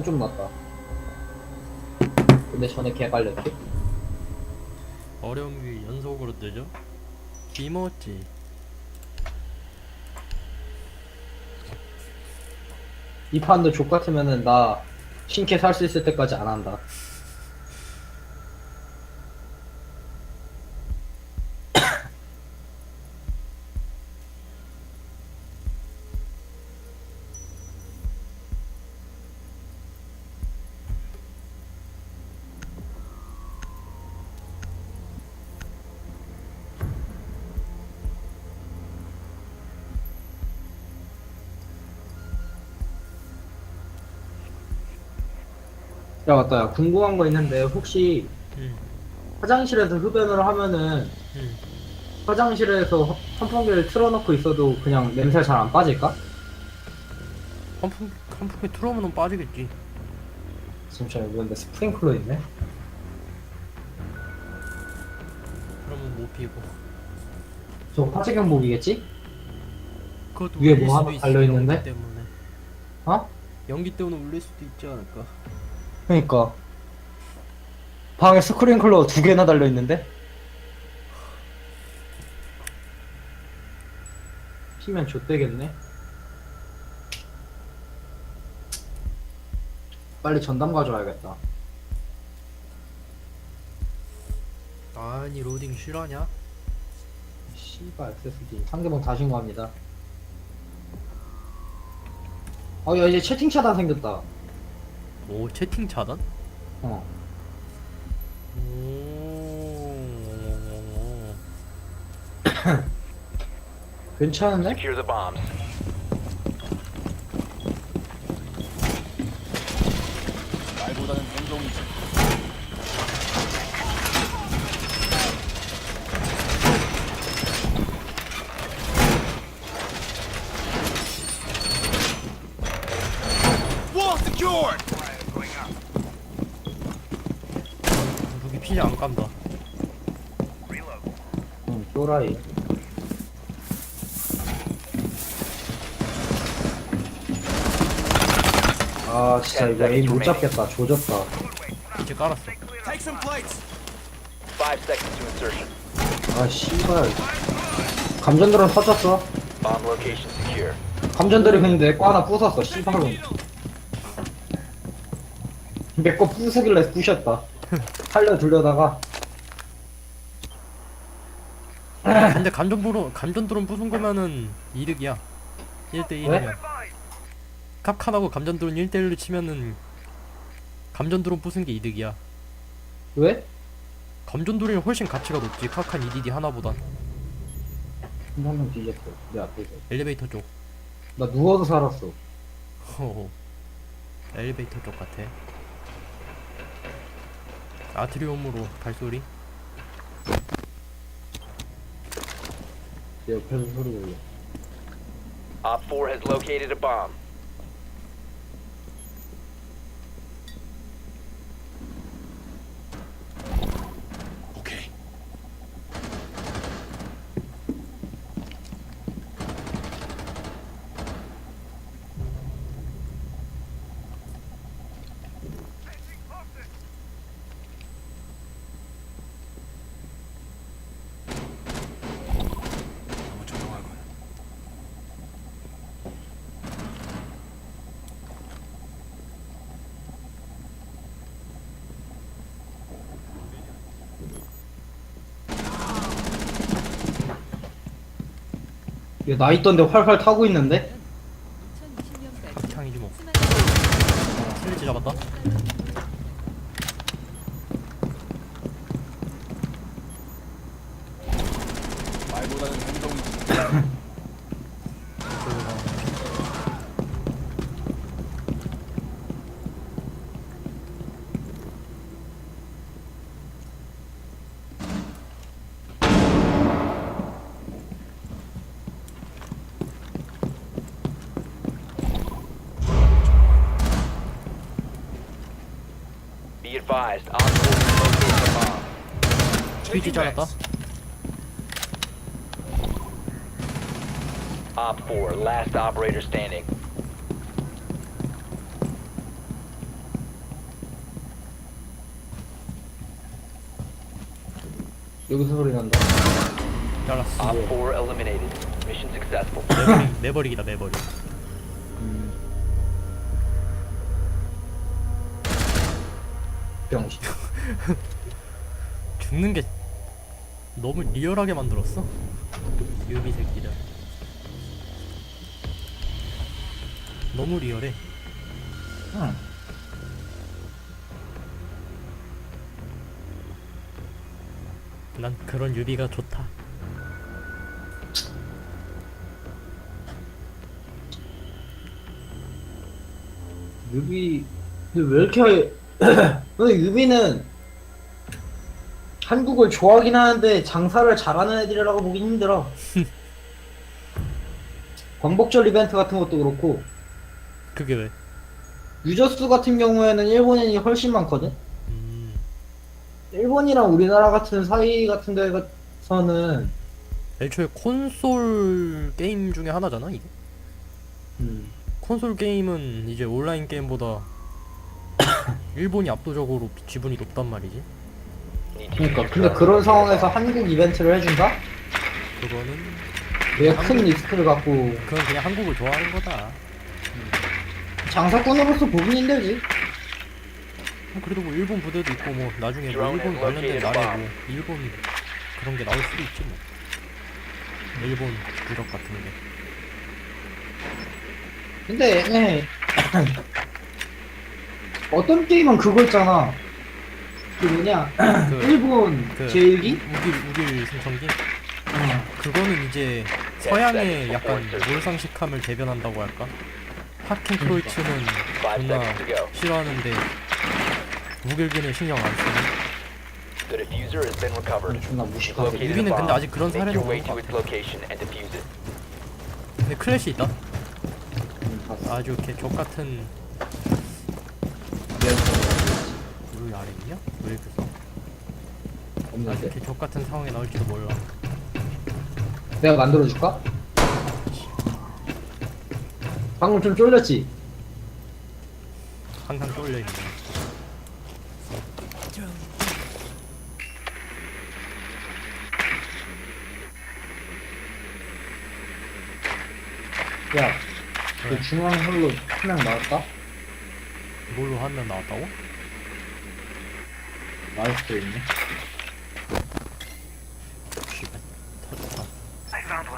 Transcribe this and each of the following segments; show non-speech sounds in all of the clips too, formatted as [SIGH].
좀 낫다. 근데 전에 개발렸지? 어려운 게 연속으로 뜨죠? 기모찌 이 판도 족 같으면은 나 신캐 살 수 있을 때까지 안 한다. 야 맞다. 야, 궁금한 거 있는데 혹시 응, 화장실에서 흡연을 하면은 응. 화장실에서 화- 선풍기를 틀어놓고 있어도 그냥 냄새 잘 안 빠질까? 환풍, 환풍기 틀어놓으면 빠지겠지 잠시만 이건데 스프링클러 있네. 그러면 못 피고 저 화재 경보기겠지? 그것도 위에 울릴 뭐 수도 하나 달려있는데? 연기 때문에 어? 연기 때문에 울릴 수도 있지 않을까 그니까. 방에 스프링클러 두 개나 달려 있는데? 피면 좆되겠네. 빨리 전담 가져와야겠다. 아니 로딩 실화냐? 씨발 SSD 상대방 다 신고합니다. 어야 이제 채팅 차단 생겼다 오 채팅 차단? 어 오 괜찮은데? Secure the bombs. 말보다는 행동이지. Wall secured. 무기 피지 안 깐다 응 또라이 아 진짜 이거 에임 못 잡겠다. 조졌다. 이제 깔았어. Take some plates. Five seconds to insertion. 아 씨발. 감전들은 터졌어. Bomb location secure. 감전들이 그냥 내거 하나 부쉈어 씨발로. 내거 부수길래 부셨다. [LAUGHS] 살려두려다가 근데 감전부로 감전드론 부순 거면은 이득이야. 1대1이면 왜? 캅칸하고 감전드론 1대1로 치면은 감전드론 부순 게 이득이야. 왜? 감전드론이 훨씬 가치가 높지 캅칸 EDD 하나보단. 한명 뒤졌어 내 앞에서. 엘리베이터 쪽. 나 누워서 살았어. 허허. 엘리베이터 쪽 같아. 아트리움으로 발소리 옆에서 소리 들려 Op 4 has located a bomb. 얘나 있던데 활활 타고 있는데? Be advised, our Op 4, last operator standing. Op 4 eliminated. Mission successful. [COUGHS] 내버리기다 매버릭이다 병신. [LAUGHS] 죽는 게 너무 리얼하게 만들었어 유비 새끼들 너무 리얼해 응. 난 그런 유비가 좋다 유비 근데 왜 이렇게 [CLEARS THROAT] 근데 유비는 한국을 좋아하긴 하는데 장사를 잘하는 애들이라고 보긴 힘들어. [LAUGHS] 광복절 이벤트 같은 것도 그렇고 그게 왜? 유저수 같은 경우에는 일본인이 훨씬 많거든. 음, 일본이랑 우리나라 같은 사이 같은 데서는 애초에 콘솔 게임 중에 하나잖아 이게 음, 콘솔 게임은 이제 온라인 게임보다 [COUGHS] 일본이 압도적으로 지분이 높단 말이지 그러니까 근데 그런 상황에서 한국 이벤트를 해준다? 그거는 되게 큰 리스크를 갖고 그건 그냥 한국을 좋아하는 거다 장사꾼으로서 보긴 힘들지. 그래도 뭐 일본 부대도 있고 뭐 나중에 뭐 일본 관련된 나라에 뭐 일본 그런 게 나올 수도 있지 뭐 일본 유럽 같은 게 근데 예. 어떤 게임은 그거 있잖아. 그 뭐냐 그, 일본 그 제일기? 우길 우길 어. 그거는 이제 서양의 약간 몰상식함을 대변한다고 할까 하킹 크로이츠는 Five 존나 seconds to go. 싫어하는데 무길기는 신경 안 쓰네 The diffuser has been recovered. 존나 무식하게. located 유비는 근데 bomb. 아직 그런 Make 사례는 way 없는 to 것 its 같아 location and defuse it. 근데 클래시 있다. 아주 개 족같은 여기 아래 있냐? 왜 이렇게 써? 아주 없는데. 개 족같은 상황에 나올지도 몰라 내가 만들어줄까? 방금 좀 쫄렸지? 항상 쫄려 있네 야, 그 중앙 홀로 한 명 나왔다? 뭘로 한 명 나왔다고? 나올 수도 있네. 터졌다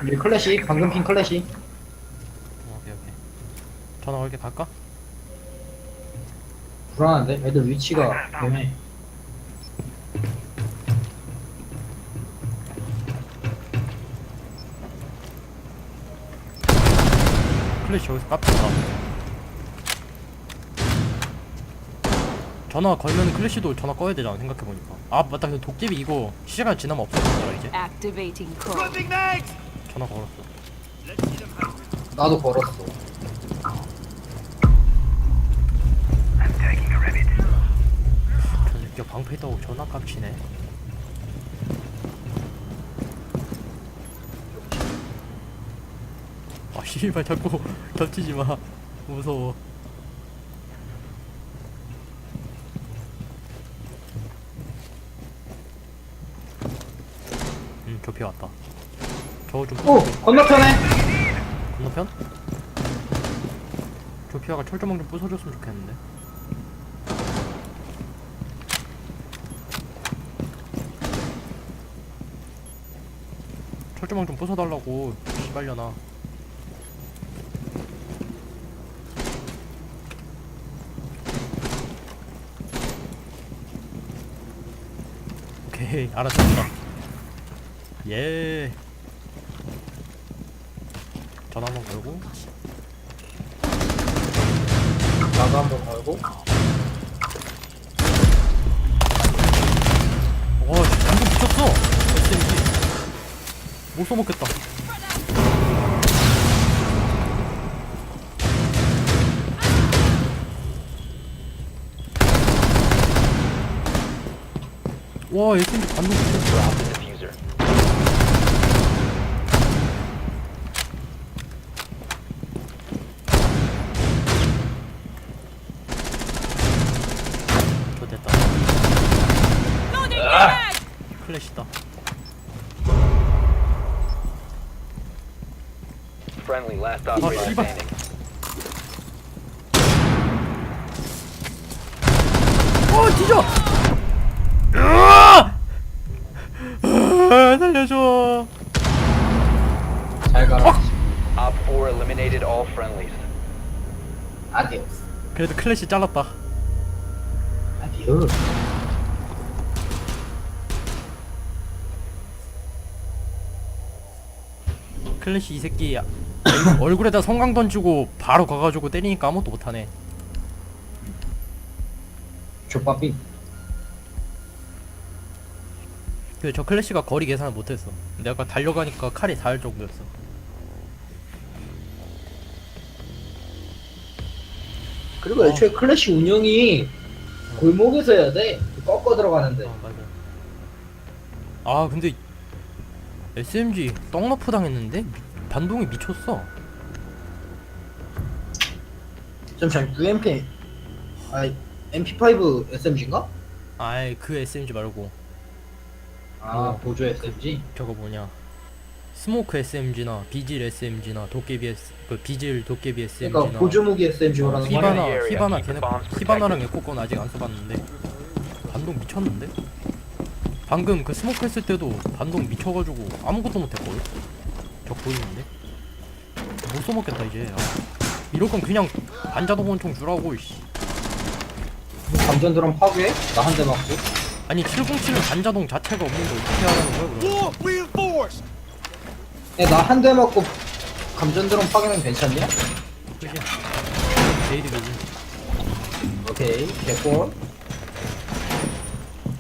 우리 클래시, 방금 핀 클래시. 오케이 오케이 전화 걸게 갈까? 불안한데? 애들 위치가 애매해. 클래시 여기서 깝쳤다 전화 걸면 클래시도 전화 꺼야 되잖아 생각해보니까. 아 맞다 근데 독집이 이거 시간 지나면 없어지더라 이제. Activating code. 전화 걸었어. 나도 걸었어. 저 새끼가 방패 있다고 전화 깝치네. 아 씨발 자꾸 [LAUGHS] 겹치지마. 무서워 음 좁히 왔다 저거 좀 오! 건너편에! 건너편? 조피아가 철조망 좀 부숴줬으면 좋겠는데 철조망 좀 부숴달라고 씨발려나 오케이 알았습니다 예 전화 한번 걸고 나도 한번 걸고. 와, 씨, 완전 미쳤어! SMG. 못 써먹겠다. 와, SMG 반동 미쳤어. Drop the diffuser. 저 됐다. 클래시다. Friendly, last operator 씨발. standing. 어 뒤져 으아! 아, 살려줘 잘 가라. Op 4 eliminated all friendlies. 아디오스. 그래도 클래시 잘랐다 아디오스. 클래시 이 새끼 [COUGHS] 얼굴에다 성광 던지고 바로 가가지고 때리니까 아무것도 못하네 족밥이. 그저 클래시가 거리 계산을 못했어 내가 달려가니까 칼이 닿을 정도였어 그리고 애초에 클래시 운영이 골목에서 해야 돼. 꺾어 들어가는데. 아 맞아 아 근데 SMG 떡너프 당했는데 미- 반동이 미쳤어 잠시만 UMP 아 MP5 SMG인가? 아이 그 SMG 말고 아 어. 보조 SMG 저거 뭐냐 스모크 SMG나 비질 SMG나 도깨비 S 그 비질 도깨비 SMG나. 그러니까 보조 무기 SMG 말하는 거야 히바나. 히바나 걔네 히바나랑 에코 건 아직 안 써봤는데. 반동 미쳤는데? 방금 그 스모크 했을 때도 반동 미쳐가지고 아무것도 못했거든? 저 보이는데? 못 써먹겠다 이제. 아, 이럴 건 그냥 반자동 원총 주라고 씨. 감전 드럼 파괴? 나 한 대 맞고. 아니 707은 반자동 자체가 없는데 어떻게 하라는 거야 그럼. 나 한 대 맞고 감전 드럼 파괴면 괜찮냐? 오케이 개꿀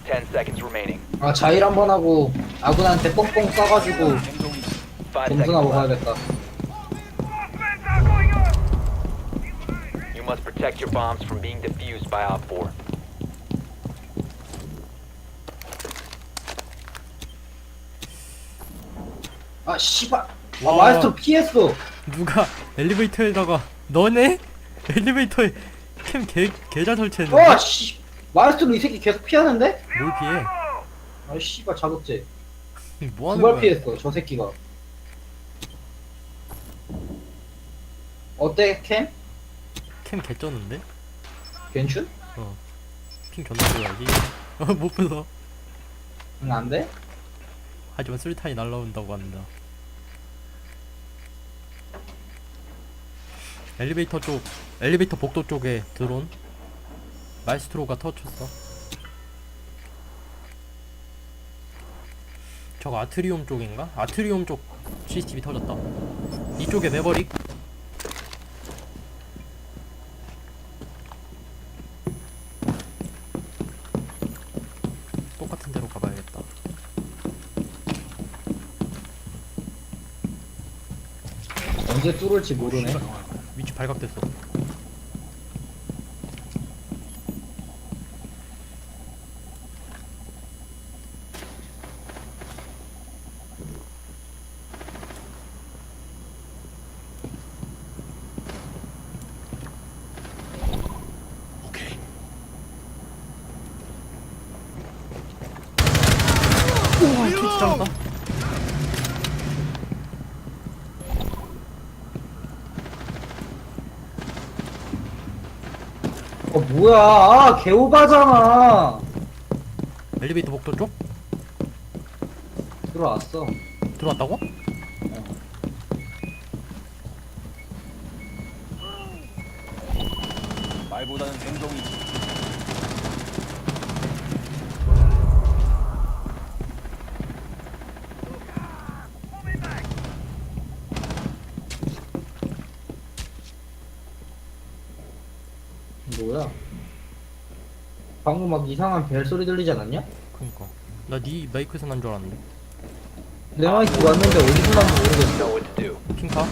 10 seconds remaining. 아 자일 한 번 하고 아군한테 뻥뻥 쏴가지고 행동이 5 점수나 seconds left. 먹어야겠다 You must protect your bombs from being defused by Op 4. 아 씨발 아 와. 마에스트로 피했어 누가 엘리베이터에다가 너네? 엘리베이터에 캠 개, 개잘 설치했는데? 와씨 마에스트로 이 새끼 계속 피하는데? 뭘 피해? 아 씨발 자극제 뭐 하는 두발 거야? 피했어 저 새끼가 어때 캠? 캠 개쩌는데? 괜춘? 핑 존나 줘야지 어못 부숴 응 안돼? 하지만 수리탄이 날라온다고 합니다. 엘리베이터 쪽 엘리베이터 복도 쪽에 드론 마이스트로가 터쳤어. 저거 아트리움 쪽인가? 아트리움 쪽 CCTV 터졌다. 이쪽에 매버릭 똑같은 데로 가봐야겠다 언제 뚫을지 모르네. 위치 발각됐어. 오케이. 우와 트위치 잘랐다 뭐야 아 개오바잖아 엘리베이터 복도 쪽? 들어왔어 들어왔다고? 말보다는 행동이지. 뭐야 방금 막 이상한 벨소리 들리지 않았냐? 그니까 나 네 마이크에서 난 줄 알았는데 내 마이크 왔는데 어디서 난지 모르겠어 Know what to do. 핑카?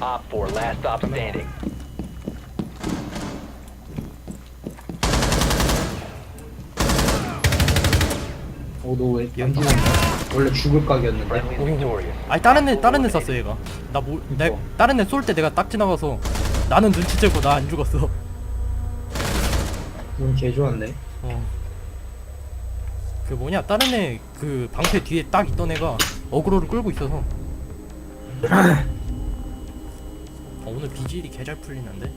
Op 4, last stop standing. 어 너왜 연기 먹냐? 원래 죽을 각이었는데. 아니 다른 애 다른 애 쐈어 얘가. 나뭐내. 다른 애 쏠 때 내가 딱 지나가서 나는 눈치채고 나 안 죽었어. 음, 개 좋았네. 어그 뭐냐 다른 애 그 방패 뒤에 딱 있던 애가 어그로를 끌고 있어서. 어, 오늘 비질이 개잘 풀리는데?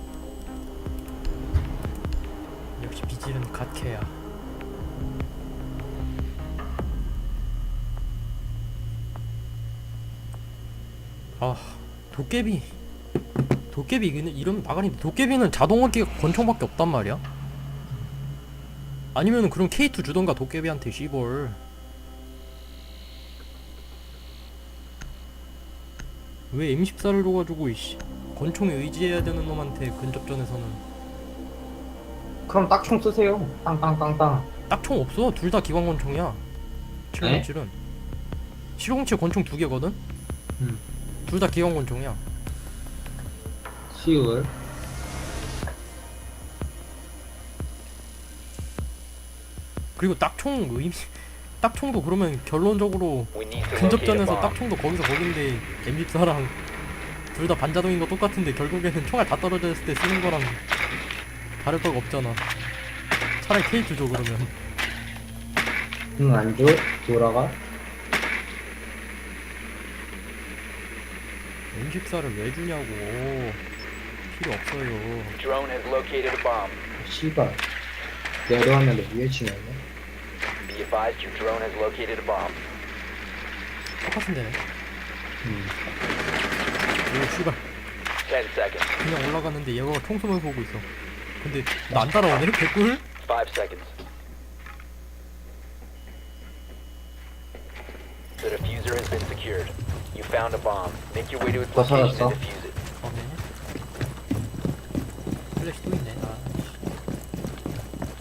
역시 비질은 갓캐야 아 도깨비. 도깨비 이런 바가리 도깨비는 자동화기가 권총밖에 없단 말이야? 아니면은 그럼 K2 주던가 도깨비한테 씨벌 왜 M14를 줘가지고 이씨 권총에 의지해야 되는 놈한테 근접전에서는? 그럼 딱총 쓰세요. 땅땅땅땅. 딱총 없어? 둘 다 기관 권총이야? 707은? 707 권총 두 개거든? 음. 둘 다 기관권총이야. 시울 그리고 딱총 의미 딱총도 그러면 결론적으로 We need to locate a 근접전에서 bomb. 딱총도 거기서 거긴데 M14랑 둘 다 반자동인 거 똑같은데 결국에는 총알 다 떨어졌을 때 쓰는 거랑 다를 바가 없잖아. 차라리 K2 줘 그러면. 응 안줘? 돌아가 M14를 왜 주냐고 필요 없어요 Drone has located a bomb. 씨발 내려왔는데 위에 치네 Be advised your drone has located a bomb. 똑같은 데네 음. 오 씨발 10 seconds. 그냥 올라갔는데 얘가 총 쏘면서 오고 있어 근데 나 안 따라오네 개꿀 5 seconds. The diffuser has been secured. You found a bomb. Make your way to its 다 location 살았어? and defuse it. 어네 클래시 또 있네 아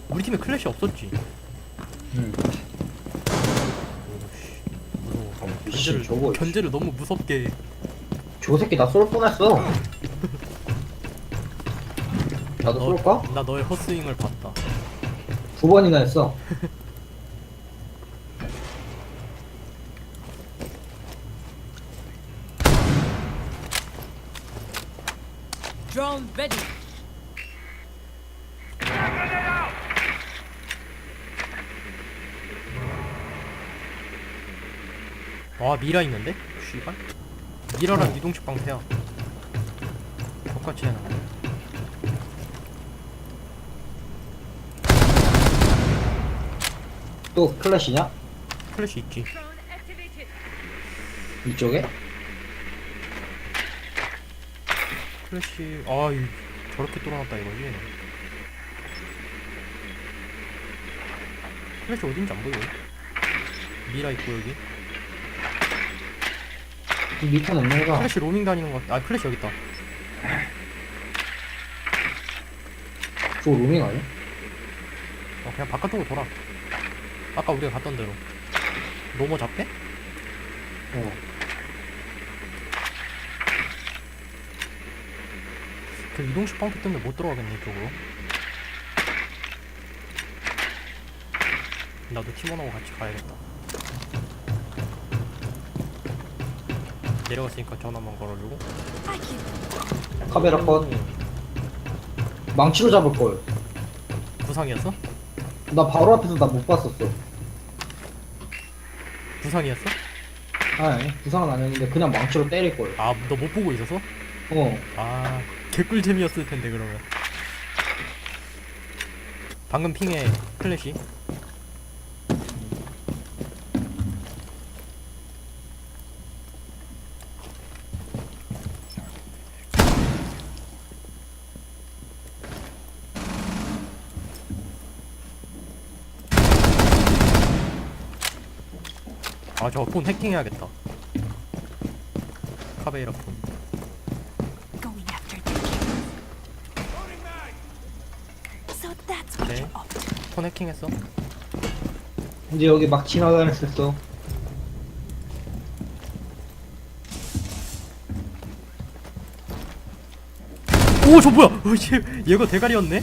우리 팀에 클래시 없었지 음. 오씨 무서워 미친 견제를, 저거 견제를 너무 무섭게 저 새끼 나 쏠 뻔했어 나도 너- 쏠까? 나 너의 헛스윙을 봤다 두 번이나 했어 [LAUGHS] Drone ready. 와 미라 있는데? 씨발 미라랑 이동식 방패야 똑같이 해놨네 또 클래시냐? 클래시 있지. 이쪽에? 클래시 아 이 저렇게 뚫어놨다 이거지? 클래시 어딘지 안 보여 미라 있고 여기. 이 밑에 없는 거가 클래시 로밍 다니는 것 같아 아 클래시 여기 있다. 저 로밍 아니야? 어 그냥 바깥쪽으로 돌아. 아까 우리가 갔던 대로. 로머 잡게? 어 이동식 방패 때문에 못 들어가겠네 이쪽으로. 나도 팀원하고 같이 가야겠다. 내려갔으니까 전화만 걸어주고. 카메라 컷. 망치로 잡을 걸. 부상이었어? 나 바로 앞에서 나 못 봤었어. 부상이었어? 아니 부상은 아니었는데 그냥 망치로 때릴 걸. 아너 못 보고 있었어? 어. 아 개꿀잼이었을 텐데 그러면. 방금 핑에 클래시. 아 저 폰 해킹해야겠다. 카베이라 폰 폰 해킹했어? 이제 여기 막 지나다녔었어 오 저 뭐야 어, 얘, 얘가 대가리였네.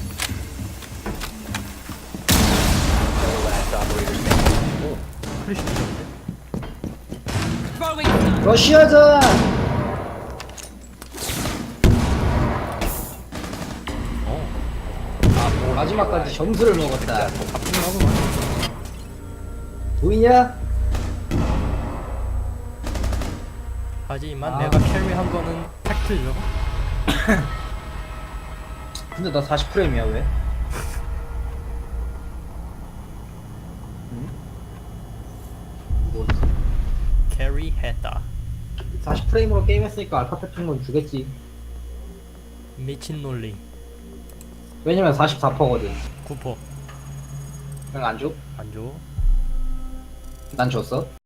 러시아자 마지막까지 점수를 먹었다 보이냐? 하지만 아. 내가 캐리한 거는 팩트죠 [COUGHS] 근데 나 40프레임이야 왜? 응? 뭐 캐리했다 40프레임으로 게임했으니까 알파 패턴 건 주겠지 미친 논리 왜냐면 44%거든. 쿠퍼. 그냥 안 줘? 안 줘. 난 줬어